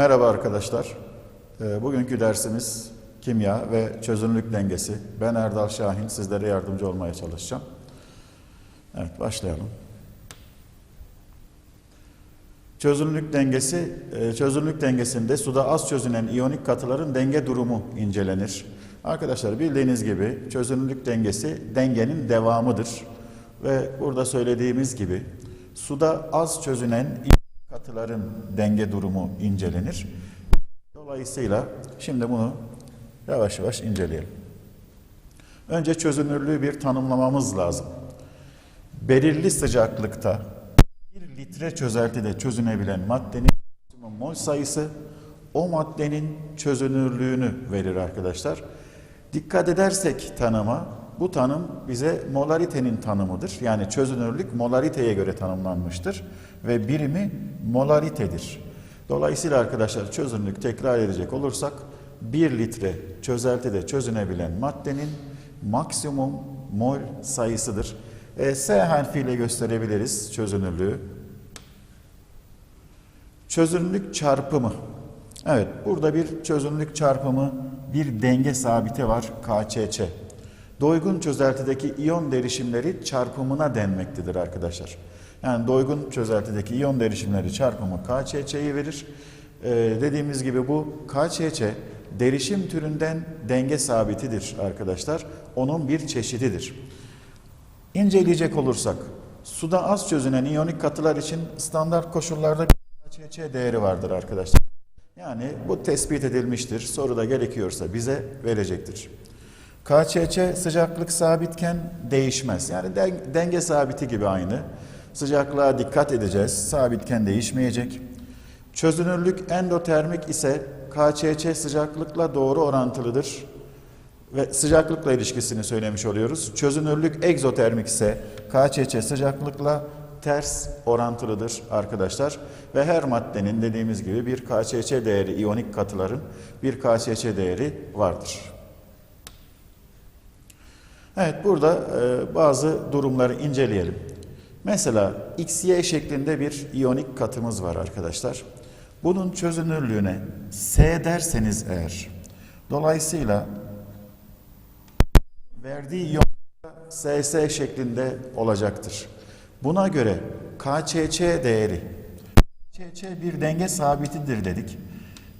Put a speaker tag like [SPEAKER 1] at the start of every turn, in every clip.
[SPEAKER 1] Merhaba arkadaşlar. Ee, Bugünkü dersimiz kimya ve çözünürlük dengesi. Ben Erdal Şahin, sizlere yardımcı olmaya çalışacağım. Evet, başlayalım. Çözünürlük dengesi, e, çözünürlük dengesinde suda az çözünen iyonik katıların denge durumu incelenir. Arkadaşlar bildiğiniz gibi çözünürlük dengesi dengenin devamıdır. Ve burada söylediğimiz gibi suda az çözünen iyonik katıların denge durumu incelenir. Dolayısıyla şimdi bunu yavaş yavaş inceleyelim. Önce çözünürlüğü bir tanımlamamız lazım. Belirli sıcaklıkta bir litre çözeltide çözünebilen maddenin mol sayısı o maddenin çözünürlüğünü verir arkadaşlar. Dikkat edersek tanıma, bu tanım bize molaritenin tanımıdır. Yani çözünürlük molariteye göre tanımlanmıştır ve birimi molaritedir. Dolayısıyla arkadaşlar çözünürlük tekrar edecek olursak 1 litre çözeltide çözünebilen maddenin maksimum mol sayısıdır. E, S harfiyle gösterebiliriz çözünürlüğü. Çözünürlük çarpımı. Evet, burada bir çözünürlük çarpımı, bir denge sabiti var KÇÇ. Doygun çözeltideki iyon derişimleri çarpımına denmektedir arkadaşlar. Yani doygun çözeltideki iyon derişimleri çarpımı KÇÇ'yi verir. Ee, dediğimiz gibi bu KÇÇ derişim türünden denge sabitidir arkadaşlar. Onun bir çeşididir. İnceleyecek olursak, suda az çözünen iyonik katılar için standart koşullarda bir KÇÇ değeri vardır arkadaşlar. Yani bu tespit edilmiştir. Soruda gerekiyorsa bize verecektir. KÇÇ sıcaklık sabitken değişmez. Yani den- denge sabiti gibi aynı. Sıcaklığa dikkat edeceğiz. Sabitken değişmeyecek. Çözünürlük endotermik ise KÇÇ sıcaklıkla doğru orantılıdır ve sıcaklıkla ilişkisini söylemiş oluyoruz. Çözünürlük egzotermik ise KÇÇ sıcaklıkla ters orantılıdır arkadaşlar. Ve her maddenin dediğimiz gibi bir KÇÇ değeri, iyonik katıların bir KÇÇ değeri vardır. Evet burada e, bazı durumları inceleyelim. Mesela XY şeklinde bir iyonik katımız var arkadaşlar. Bunun çözünürlüğüne S derseniz eğer, dolayısıyla verdiği iyon SS şeklinde olacaktır. Buna göre KÇÇ değeri, KÇÇ bir denge sabitidir dedik.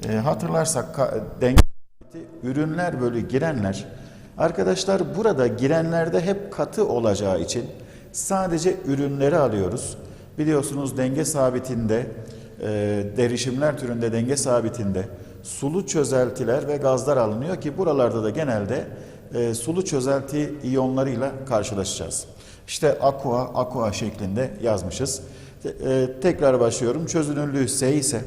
[SPEAKER 1] E, hatırlarsak denge sabiti ürünler bölü girenler. Arkadaşlar burada girenlerde hep katı olacağı için sadece ürünleri alıyoruz. Biliyorsunuz denge sabitinde, e, derişimler türünde denge sabitinde sulu çözeltiler ve gazlar alınıyor ki buralarda da genelde e, sulu çözelti iyonlarıyla karşılaşacağız. İşte aqua, aqua şeklinde yazmışız. E, tekrar başlıyorum. Çözünürlüğü S ise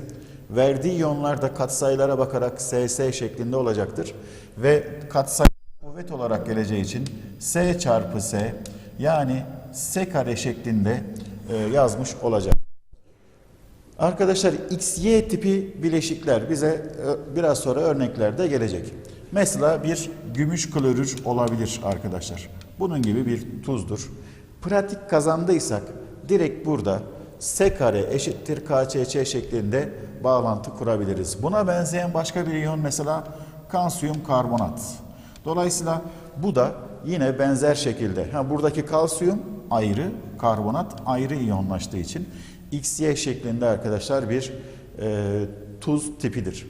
[SPEAKER 1] verdiği iyonlar da katsayılara bakarak SS şeklinde olacaktır. Ve katsayı kuvvet olarak geleceği için S çarpı S yani S kare şeklinde e, yazmış olacak. Arkadaşlar XY tipi bileşikler bize e, biraz sonra örneklerde gelecek. Mesela bir gümüş klorür olabilir arkadaşlar. Bunun gibi bir tuzdur. Pratik kazandıysak direkt burada S kare eşittir KÇÇ şeklinde bağlantı kurabiliriz. Buna benzeyen başka bir iyon mesela kalsiyum karbonat. Dolayısıyla bu da yine benzer şekilde. Ha, buradaki kalsiyum ayrı, karbonat ayrı iyonlaştığı için XY şeklinde arkadaşlar bir e, tuz tipidir.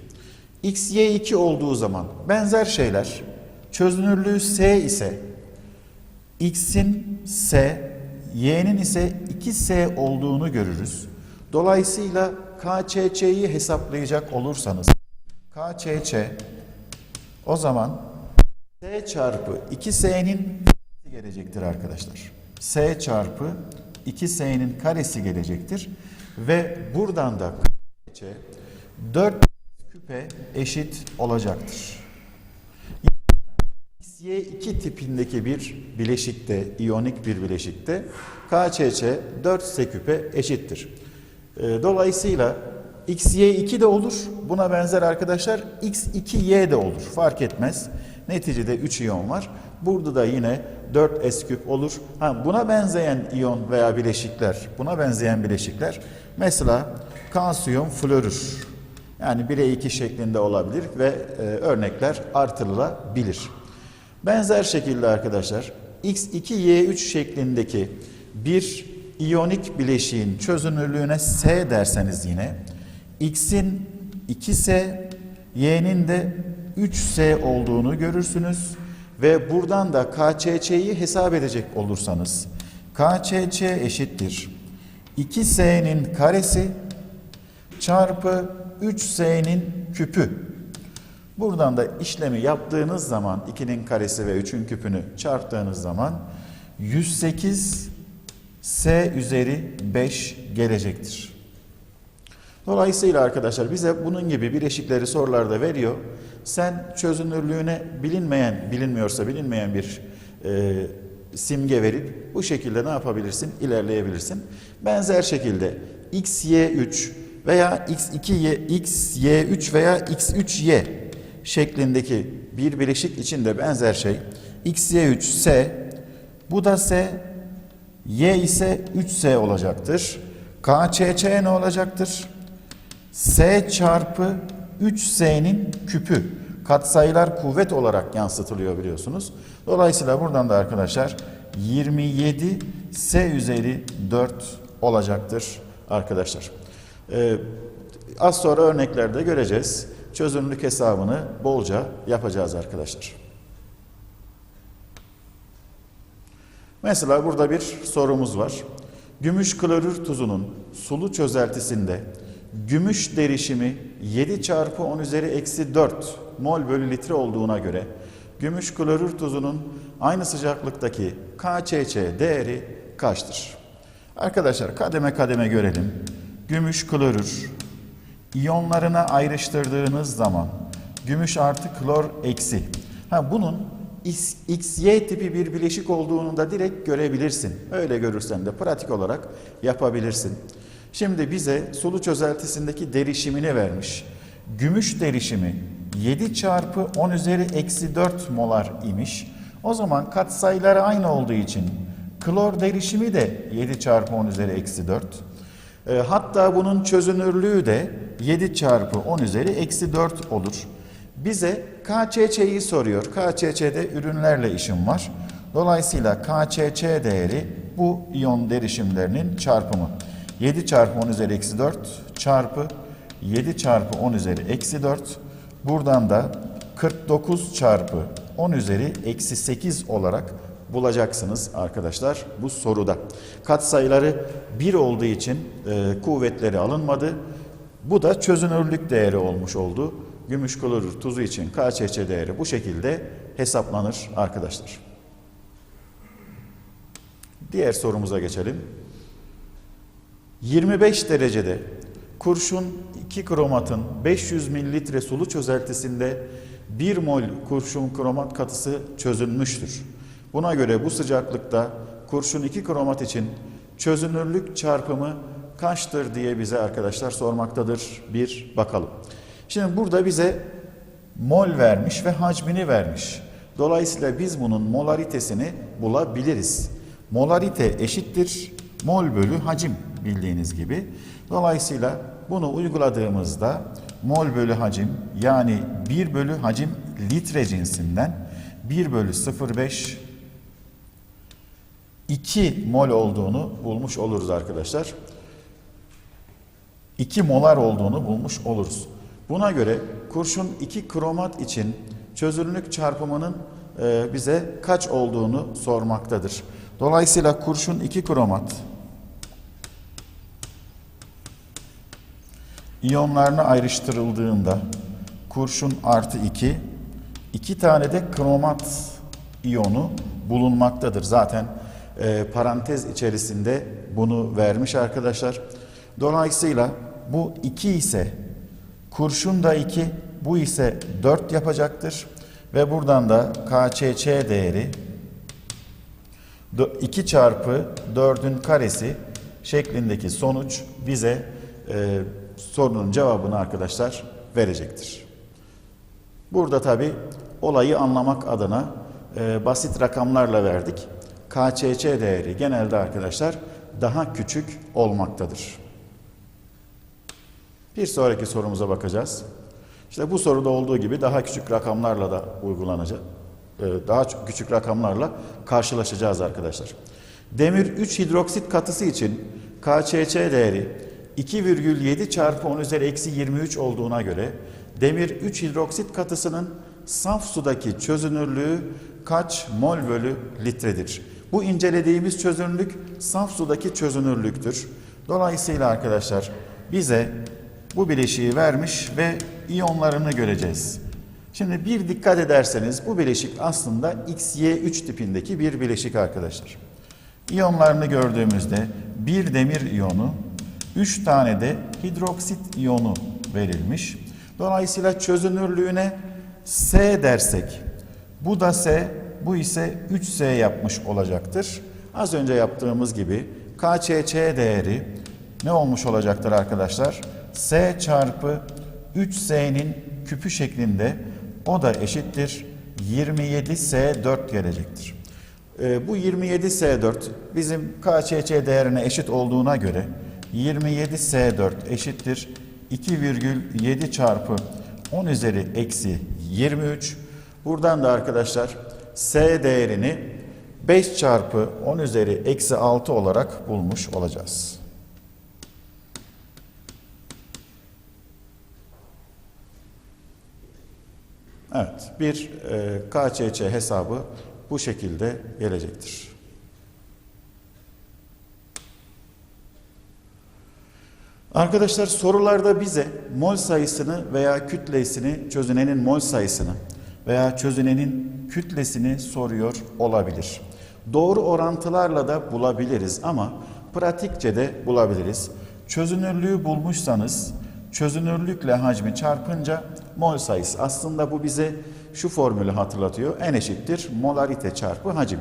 [SPEAKER 1] XY2 olduğu zaman benzer şeyler çözünürlüğü S ise X'in S, Y'nin ise 2S olduğunu görürüz. Dolayısıyla KÇÇ'yi hesaplayacak olursanız KÇÇ o zaman S çarpı 2S'nin gelecektir arkadaşlar. S çarpı 2S'nin karesi gelecektir. Ve buradan da KÇ 4 küpe eşit olacaktır. XY2 tipindeki bir bileşikte, iyonik bir bileşikte KÇÇ 4 seküpe eşittir. Ee, Dolayısıyla XY2 de olur. Buna benzer arkadaşlar X2Y de olur. Fark etmez. Neticede 3 iyon var. Burada da yine 4 S küp olur. Ha, buna benzeyen iyon veya bileşikler, buna benzeyen bileşikler mesela kalsiyum florür. Yani 1'e 2 şeklinde olabilir ve e, örnekler artırılabilir. Benzer şekilde arkadaşlar x2y3 şeklindeki bir iyonik bileşiğin çözünürlüğüne S derseniz yine x'in 2S, y'nin de 3S olduğunu görürsünüz ve buradan da KÇÇ'yi hesap edecek olursanız KÇÇ eşittir 2S'nin karesi çarpı 3S'nin küpü. Buradan da işlemi yaptığınız zaman 2'nin karesi ve 3'ün küpünü çarptığınız zaman 108 S üzeri 5 gelecektir. Dolayısıyla arkadaşlar bize bunun gibi bileşikleri sorularda veriyor. Sen çözünürlüğüne bilinmeyen, bilinmiyorsa bilinmeyen bir e, simge verip bu şekilde ne yapabilirsin? İlerleyebilirsin. Benzer şekilde xy3 veya x2y, xy3 veya x3y şeklindeki bir bileşik için de benzer şey. xy3 s, bu da s, y ise 3s olacaktır. kçç ne olacaktır? S çarpı 3S'nin küpü katsayılar kuvvet olarak yansıtılıyor biliyorsunuz. Dolayısıyla buradan da arkadaşlar 27 S üzeri 4 olacaktır arkadaşlar. Ee, az sonra örneklerde göreceğiz. Çözünürlük hesabını bolca yapacağız arkadaşlar. Mesela burada bir sorumuz var. Gümüş klorür tuzunun sulu çözeltisinde gümüş derişimi 7 çarpı 10 üzeri eksi 4 mol bölü litre olduğuna göre gümüş klorür tuzunun aynı sıcaklıktaki KÇÇ değeri kaçtır? Arkadaşlar kademe kademe görelim. Gümüş klorür iyonlarına ayrıştırdığınız zaman gümüş artı klor eksi. Ha bunun XY tipi bir bileşik olduğunu da direkt görebilirsin. Öyle görürsen de pratik olarak yapabilirsin. Şimdi bize sulu çözeltisindeki derişimini vermiş. Gümüş derişimi 7 çarpı 10 üzeri eksi 4 molar imiş. O zaman katsayıları aynı olduğu için klor derişimi de 7 çarpı 10 üzeri eksi 4. E, hatta bunun çözünürlüğü de 7 çarpı 10 üzeri eksi 4 olur. Bize KÇÇ'yi soruyor. KÇÇ'de ürünlerle işim var. Dolayısıyla KÇÇ değeri bu iyon derişimlerinin çarpımı. 7 çarpı 10 üzeri eksi 4 çarpı 7 çarpı 10 üzeri eksi 4. Buradan da 49 çarpı 10 üzeri eksi 8 olarak bulacaksınız arkadaşlar bu soruda. Katsayıları 1 olduğu için e, kuvvetleri alınmadı. Bu da çözünürlük değeri olmuş oldu. Gümüş klorür tuzu için KÇÇ değeri bu şekilde hesaplanır arkadaşlar. Diğer sorumuza geçelim. 25 derecede kurşun 2 kromatın 500 mililitre sulu çözeltisinde 1 mol kurşun kromat katısı çözülmüştür. Buna göre bu sıcaklıkta kurşun 2 kromat için çözünürlük çarpımı kaçtır diye bize arkadaşlar sormaktadır. Bir bakalım. Şimdi burada bize mol vermiş ve hacmini vermiş. Dolayısıyla biz bunun molaritesini bulabiliriz. Molarite eşittir mol bölü hacim bildiğiniz gibi. Dolayısıyla bunu uyguladığımızda mol bölü hacim yani 1 bölü hacim litre cinsinden 1 bölü 0,5 2 mol olduğunu bulmuş oluruz arkadaşlar. 2 molar olduğunu bulmuş oluruz. Buna göre kurşun 2 kromat için çözünürlük çarpımının e, bize kaç olduğunu sormaktadır. Dolayısıyla kurşun 2 kromat iyonlarına ayrıştırıldığında kurşun artı 2 iki tane de kromat iyonu bulunmaktadır. Zaten e, parantez içerisinde bunu vermiş arkadaşlar. Dolayısıyla bu 2 ise kurşun da 2 bu ise 4 yapacaktır. Ve buradan da KÇÇ değeri 2 çarpı 4'ün karesi şeklindeki sonuç bize e, sorunun cevabını arkadaşlar verecektir. Burada tabi olayı anlamak adına e, basit rakamlarla verdik. KÇÇ değeri genelde arkadaşlar daha küçük olmaktadır. Bir sonraki sorumuza bakacağız. İşte bu soruda olduğu gibi daha küçük rakamlarla da uygulanacak. Ee, Daha küçük rakamlarla karşılaşacağız arkadaşlar. Demir 3 hidroksit katısı için KÇÇ değeri 2,7 çarpı 10 üzeri eksi 23 olduğuna göre demir 3 hidroksit katısının saf sudaki çözünürlüğü kaç mol bölü litredir? Bu incelediğimiz çözünürlük saf sudaki çözünürlüktür. Dolayısıyla arkadaşlar bize bu bileşiği vermiş ve iyonlarını göreceğiz. Şimdi bir dikkat ederseniz bu bileşik aslında XY3 tipindeki bir bileşik arkadaşlar. İyonlarını gördüğümüzde bir demir iyonu, 3 tane de hidroksit iyonu verilmiş. Dolayısıyla çözünürlüğüne S dersek, bu da S, bu ise 3S yapmış olacaktır. Az önce yaptığımız gibi KÇÇ değeri ne olmuş olacaktır arkadaşlar? S çarpı 3S'nin küpü şeklinde o da eşittir 27S4 gelecektir. Ee, bu 27S4 bizim KÇÇ değerine eşit olduğuna göre 27S4 eşittir 2,7 çarpı 10 üzeri eksi 23. Buradan da arkadaşlar S değerini 5 çarpı 10 üzeri eksi 6 olarak bulmuş olacağız. Evet, bir e, KÇÇ hesabı bu şekilde gelecektir. Arkadaşlar sorularda bize mol sayısını veya kütlesini, çözünenin mol sayısını veya çözünenin kütlesini soruyor olabilir. Doğru orantılarla da bulabiliriz ama pratikçe de bulabiliriz. Çözünürlüğü bulmuşsanız çözünürlükle hacmi çarpınca mol sayısı. Aslında bu bize şu formülü hatırlatıyor. N eşittir molarite çarpı hacim.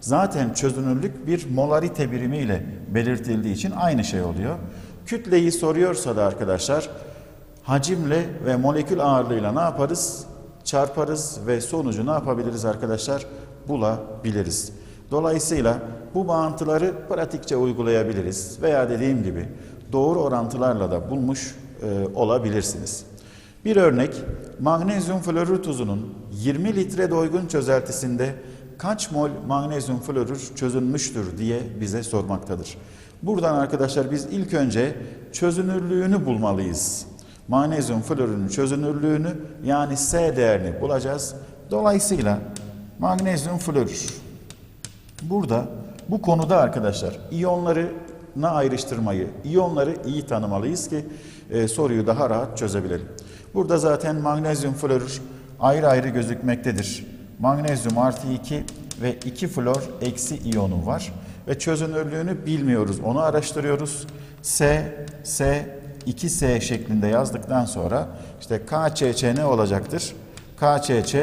[SPEAKER 1] Zaten çözünürlük bir molarite birimiyle belirtildiği için aynı şey oluyor. Kütleyi soruyorsa da arkadaşlar hacimle ve molekül ağırlığıyla ne yaparız? Çarparız ve sonucu ne yapabiliriz arkadaşlar? Bulabiliriz. Dolayısıyla bu bağıntıları pratikçe uygulayabiliriz veya dediğim gibi doğru orantılarla da bulmuş e, olabilirsiniz. Bir örnek magnezyum florür tuzunun 20 litre doygun çözeltisinde kaç mol magnezyum florür çözülmüştür diye bize sormaktadır. Buradan arkadaşlar biz ilk önce çözünürlüğünü bulmalıyız. Magnezyum florürün çözünürlüğünü yani S değerini bulacağız. Dolayısıyla magnezyum florür. Burada bu konuda arkadaşlar iyonları na ayrıştırmayı, iyonları iyi tanımalıyız ki e, soruyu daha rahat çözebilelim. Burada zaten magnezyum florür ayrı ayrı gözükmektedir. Magnezyum artı 2 ve 2 flor eksi iyonu var. Ve çözünürlüğünü bilmiyoruz. Onu araştırıyoruz. S, S, 2S şeklinde yazdıktan sonra işte KÇÇ ne olacaktır? KÇÇ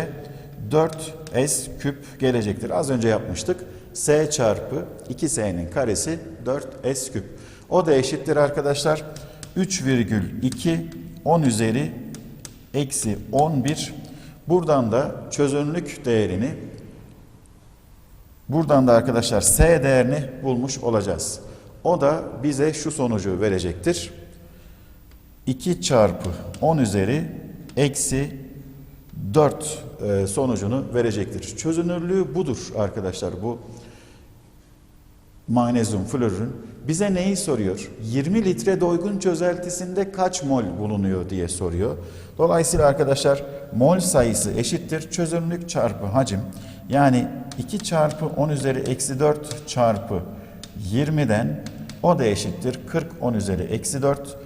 [SPEAKER 1] 4S küp gelecektir. Az önce yapmıştık. S çarpı 2S'nin karesi 4S küp. O da eşittir arkadaşlar. 3,2 10 üzeri eksi 11. Buradan da çözünürlük değerini buradan da arkadaşlar S değerini bulmuş olacağız. O da bize şu sonucu verecektir. 2 çarpı 10 üzeri eksi 4 e, sonucunu verecektir. Çözünürlüğü budur arkadaşlar bu magnezyum florürün. Bize neyi soruyor? 20 litre doygun çözeltisinde kaç mol bulunuyor diye soruyor. Dolayısıyla arkadaşlar mol sayısı eşittir çözünürlük çarpı hacim. Yani 2 çarpı 10 üzeri eksi 4 çarpı 20'den o da eşittir 40 10 üzeri eksi 4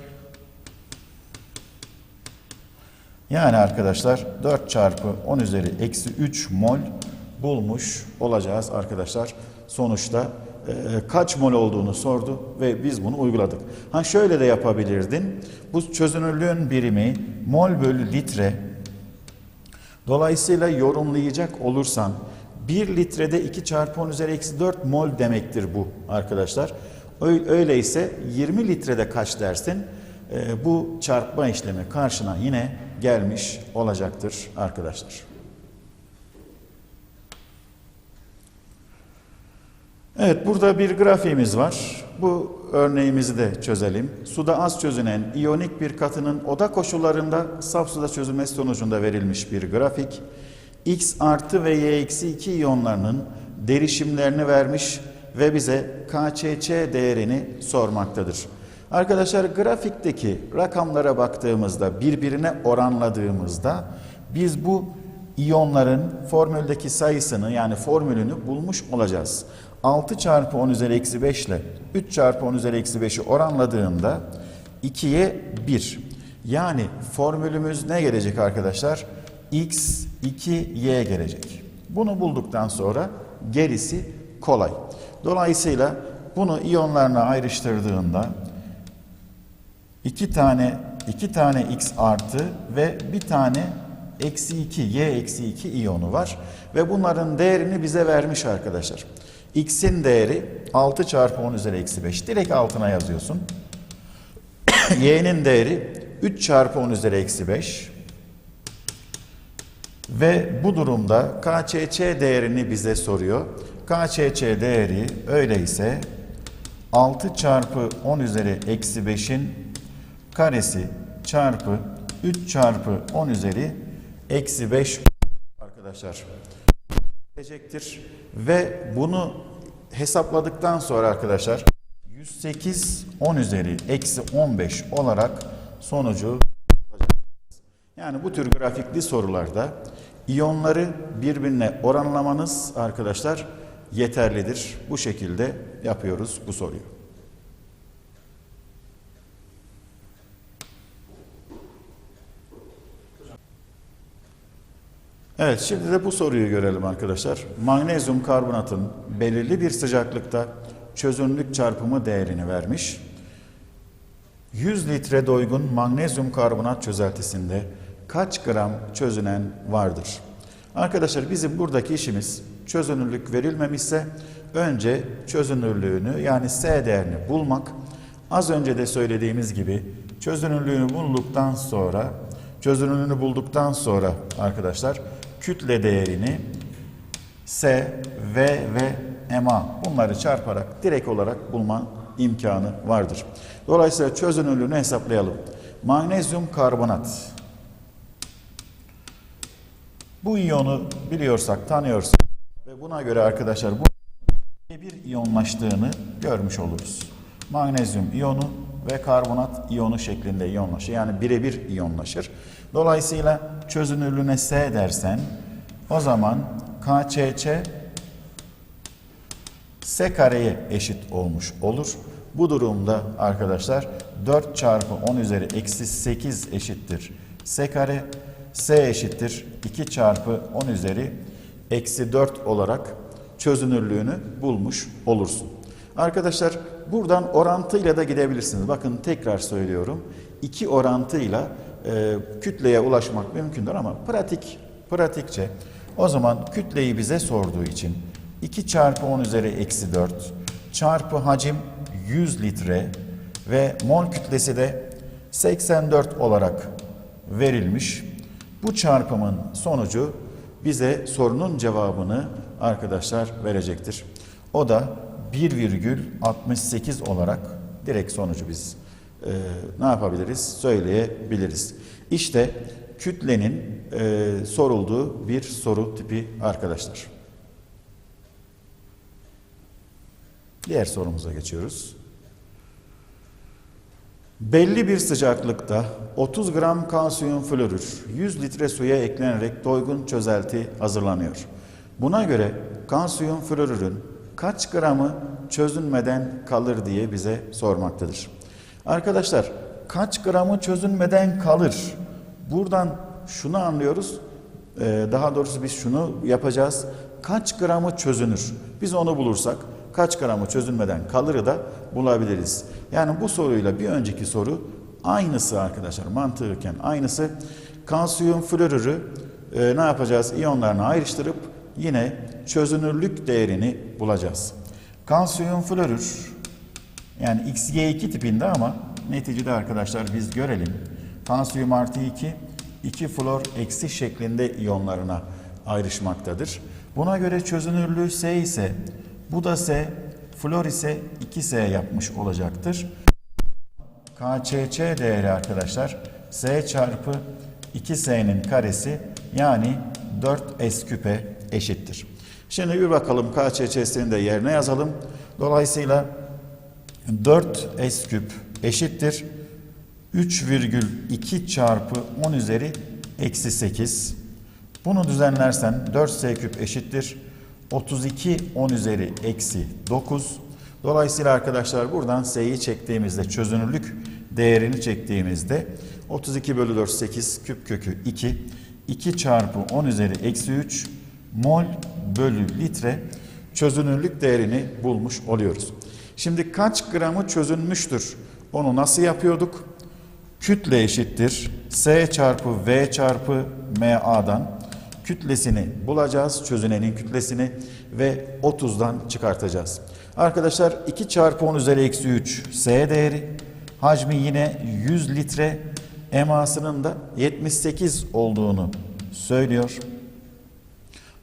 [SPEAKER 1] Yani arkadaşlar 4 çarpı 10 üzeri eksi 3 mol bulmuş olacağız arkadaşlar. Sonuçta e, kaç mol olduğunu sordu ve biz bunu uyguladık. Ha şöyle de yapabilirdin. Bu çözünürlüğün birimi mol bölü litre. Dolayısıyla yorumlayacak olursan 1 litrede 2 çarpı 10 üzeri eksi 4 mol demektir bu arkadaşlar. Öyleyse 20 litrede kaç dersin? E, bu çarpma işlemi karşına yine gelmiş olacaktır arkadaşlar. Evet burada bir grafiğimiz var. bu örneğimizi de çözelim. Suda az çözünen iyonik bir katının oda koşullarında saf suda çözülmesi sonucunda verilmiş bir grafik. X artı ve Y eksi 2 iyonlarının derişimlerini vermiş ve bize KÇÇ değerini sormaktadır. Arkadaşlar grafikteki rakamlara baktığımızda birbirine oranladığımızda biz bu iyonların formüldeki sayısını yani formülünü bulmuş olacağız. 6 çarpı 10 üzeri eksi 5 ile 3 çarpı 10 üzeri eksi 5'i oranladığında 2'ye 1. Yani formülümüz ne gelecek arkadaşlar? x 2y gelecek. Bunu bulduktan sonra gerisi kolay. Dolayısıyla bunu iyonlarına ayrıştırdığında iki tane iki tane x artı ve bir tane eksi 2 y eksi 2 iyonu var ve bunların değerini bize vermiş arkadaşlar. x'in değeri 6 çarpı 10 üzeri eksi 5 direkt altına yazıyorsun. y'nin değeri 3 çarpı 10 üzeri eksi 5 ve bu durumda KÇÇ değerini bize soruyor. KÇÇ değeri öyleyse 6 çarpı 10 üzeri eksi 5'in karesi çarpı 3 çarpı 10 üzeri eksi 5 arkadaşlar gelecektir. Ve bunu hesapladıktan sonra arkadaşlar 108 10 üzeri eksi 15 olarak sonucu yani bu tür grafikli sorularda iyonları birbirine oranlamanız arkadaşlar yeterlidir. Bu şekilde yapıyoruz bu soruyu. Evet şimdi de bu soruyu görelim arkadaşlar. Magnezyum karbonatın belirli bir sıcaklıkta çözünürlük çarpımı değerini vermiş. 100 litre doygun magnezyum karbonat çözeltisinde kaç gram çözünen vardır? Arkadaşlar bizim buradaki işimiz çözünürlük verilmemişse önce çözünürlüğünü yani S değerini bulmak. Az önce de söylediğimiz gibi çözünürlüğünü bulduktan sonra çözünürlüğünü bulduktan sonra arkadaşlar kütle değerini S, V ve MA bunları çarparak direkt olarak bulma imkanı vardır. Dolayısıyla çözünürlüğünü hesaplayalım. Magnezyum karbonat. Bu iyonu biliyorsak, tanıyorsak ve buna göre arkadaşlar bu bir iyonlaştığını görmüş oluruz. Magnezyum iyonu ve karbonat iyonu şeklinde iyonlaşır. Yani birebir iyonlaşır. Dolayısıyla çözünürlüğüne S dersen o zaman KÇÇ S kareye eşit olmuş olur. Bu durumda arkadaşlar 4 çarpı 10 üzeri eksi 8 eşittir S kare. S eşittir 2 çarpı 10 üzeri eksi 4 olarak çözünürlüğünü bulmuş olursun. Arkadaşlar buradan orantıyla da gidebilirsiniz. Bakın tekrar söylüyorum. İki orantıyla e, kütleye ulaşmak mümkündür ama pratik pratikçe o zaman kütleyi bize sorduğu için 2 çarpı 10 üzeri eksi 4 çarpı hacim 100 litre ve mol kütlesi de 84 olarak verilmiş. Bu çarpımın sonucu bize sorunun cevabını arkadaşlar verecektir. O da 1,68 olarak direkt sonucu biz e, ne yapabiliriz? Söyleyebiliriz. İşte kütlenin e, sorulduğu bir soru tipi arkadaşlar. Diğer sorumuza geçiyoruz. Belli bir sıcaklıkta 30 gram kalsiyum florür 100 litre suya eklenerek doygun çözelti hazırlanıyor. Buna göre kalsiyum florürün kaç gramı çözünmeden kalır diye bize sormaktadır. Arkadaşlar kaç gramı çözünmeden kalır? Buradan şunu anlıyoruz. Ee, daha doğrusu biz şunu yapacağız. Kaç gramı çözünür? Biz onu bulursak kaç gramı çözünmeden kalırı da bulabiliriz. Yani bu soruyla bir önceki soru aynısı arkadaşlar mantıken aynısı. Kalsiyum florürü e, ne yapacağız? İyonlarına ayrıştırıp yine çözünürlük değerini bulacağız. Kalsiyum florür yani XG2 tipinde ama neticede arkadaşlar biz görelim. Kalsiyum artı 2, 2 flor eksi şeklinde iyonlarına ayrışmaktadır. Buna göre çözünürlüğü S ise bu da S, Flor ise 2S yapmış olacaktır. KÇÇ değeri arkadaşlar S çarpı 2S'nin karesi yani 4S küpe eşittir. Şimdi bir bakalım KÇÇ'sini de yerine yazalım. Dolayısıyla 4S küp eşittir. 3,2 çarpı 10 üzeri eksi 8. Bunu düzenlersen 4S küp eşittir. 32 10 üzeri eksi 9. Dolayısıyla arkadaşlar buradan S'yi çektiğimizde çözünürlük değerini çektiğimizde 32 bölü 4 8 küp kökü 2. 2 çarpı 10 üzeri eksi 3 mol bölü litre çözünürlük değerini bulmuş oluyoruz. Şimdi kaç gramı çözünmüştür? Onu nasıl yapıyorduk? Kütle eşittir. S çarpı V çarpı MA'dan kütlesini bulacağız. Çözünenin kütlesini ve 30'dan çıkartacağız. Arkadaşlar 2 çarpı 10 üzeri eksi 3 S değeri. Hacmi yine 100 litre. EMA'sının da 78 olduğunu söylüyor.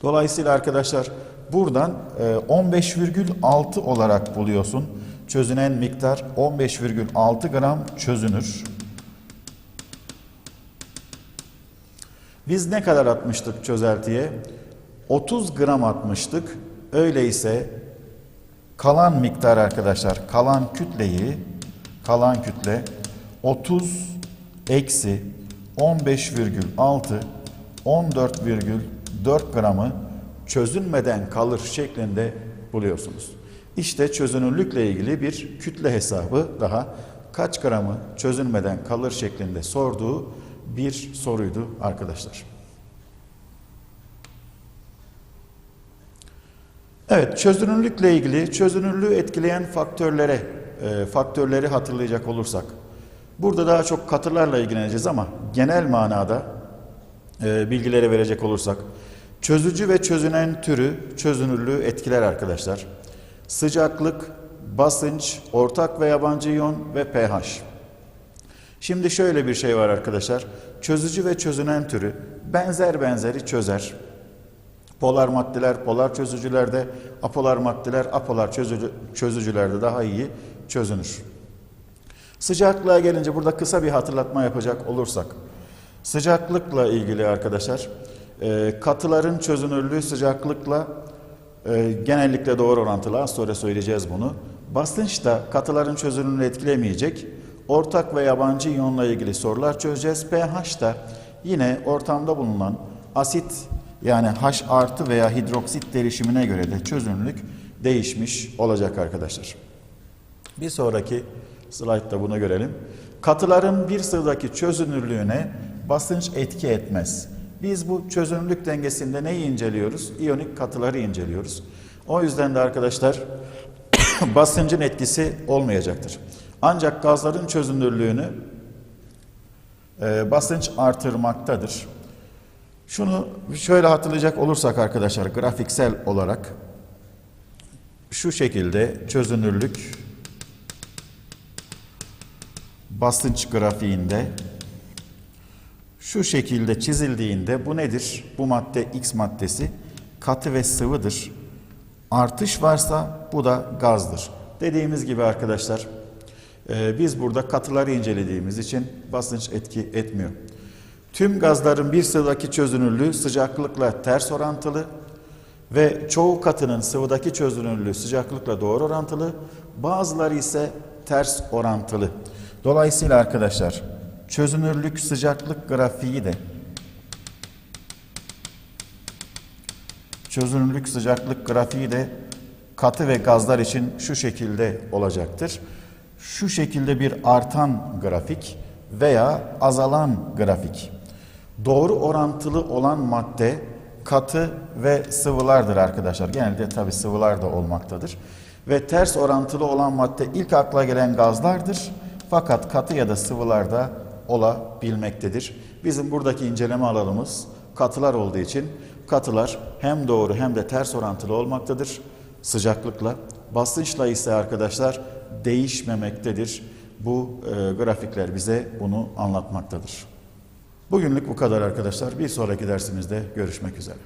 [SPEAKER 1] Dolayısıyla arkadaşlar buradan e, 15,6 olarak buluyorsun. Çözünen miktar 15,6 gram çözünür. Biz ne kadar atmıştık çözeltiye? 30 gram atmıştık. Öyleyse kalan miktar arkadaşlar, kalan kütleyi, kalan kütle 30 eksi 15,6 14,4 gramı çözünmeden kalır şeklinde buluyorsunuz. İşte çözünürlükle ilgili bir kütle hesabı daha kaç gramı çözünmeden kalır şeklinde sorduğu bir soruydu arkadaşlar. Evet, çözünürlükle ilgili çözünürlüğü etkileyen faktörlere, e, faktörleri hatırlayacak olursak, burada daha çok katılarla ilgileneceğiz ama genel manada e, bilgilere verecek olursak, çözücü ve çözünen türü çözünürlüğü etkiler arkadaşlar. Sıcaklık, basınç, ortak ve yabancı iyon ve pH. Şimdi şöyle bir şey var arkadaşlar. Çözücü ve çözünen türü benzer benzeri çözer. Polar maddeler polar çözücülerde, apolar maddeler apolar çözücü, çözücülerde daha iyi çözünür. Sıcaklığa gelince burada kısa bir hatırlatma yapacak olursak. Sıcaklıkla ilgili arkadaşlar, e, katıların çözünürlüğü sıcaklıkla e, genellikle doğru orantılı. Az sonra söyleyeceğiz bunu. Basınç da katıların çözünürlüğünü etkilemeyecek. Ortak ve yabancı iyonla ilgili sorular çözeceğiz. pH da yine ortamda bulunan asit yani H artı veya hidroksit derişimine göre de çözünürlük değişmiş olacak arkadaşlar. Bir sonraki slaytta bunu görelim. Katıların bir sıvıdaki çözünürlüğüne basınç etki etmez. Biz bu çözünürlük dengesinde neyi inceliyoruz? İyonik katıları inceliyoruz. O yüzden de arkadaşlar basıncın etkisi olmayacaktır. Ancak gazların çözünürlüğünü e, basınç artırmaktadır. Şunu şöyle hatırlayacak olursak arkadaşlar grafiksel olarak şu şekilde çözünürlük basınç grafiğinde şu şekilde çizildiğinde bu nedir? Bu madde X maddesi katı ve sıvıdır. Artış varsa bu da gazdır. Dediğimiz gibi arkadaşlar biz burada katıları incelediğimiz için basınç etki etmiyor. Tüm gazların bir sıvıdaki çözünürlüğü sıcaklıkla ters orantılı ve çoğu katının sıvıdaki çözünürlüğü sıcaklıkla doğru orantılı, bazıları ise ters orantılı. Dolayısıyla arkadaşlar çözünürlük sıcaklık grafiği de çözünürlük sıcaklık grafiği de katı ve gazlar için şu şekilde olacaktır. Şu şekilde bir artan grafik veya azalan grafik. Doğru orantılı olan madde katı ve sıvılardır arkadaşlar. Genelde tabi sıvılar da olmaktadır. Ve ters orantılı olan madde ilk akla gelen gazlardır. Fakat katı ya da sıvılarda olabilmektedir. Bizim buradaki inceleme alanımız katılar olduğu için katılar hem doğru hem de ters orantılı olmaktadır sıcaklıkla. Basınçla ise arkadaşlar değişmemektedir. Bu e, grafikler bize bunu anlatmaktadır. Bugünlük bu kadar arkadaşlar. Bir sonraki dersimizde görüşmek üzere.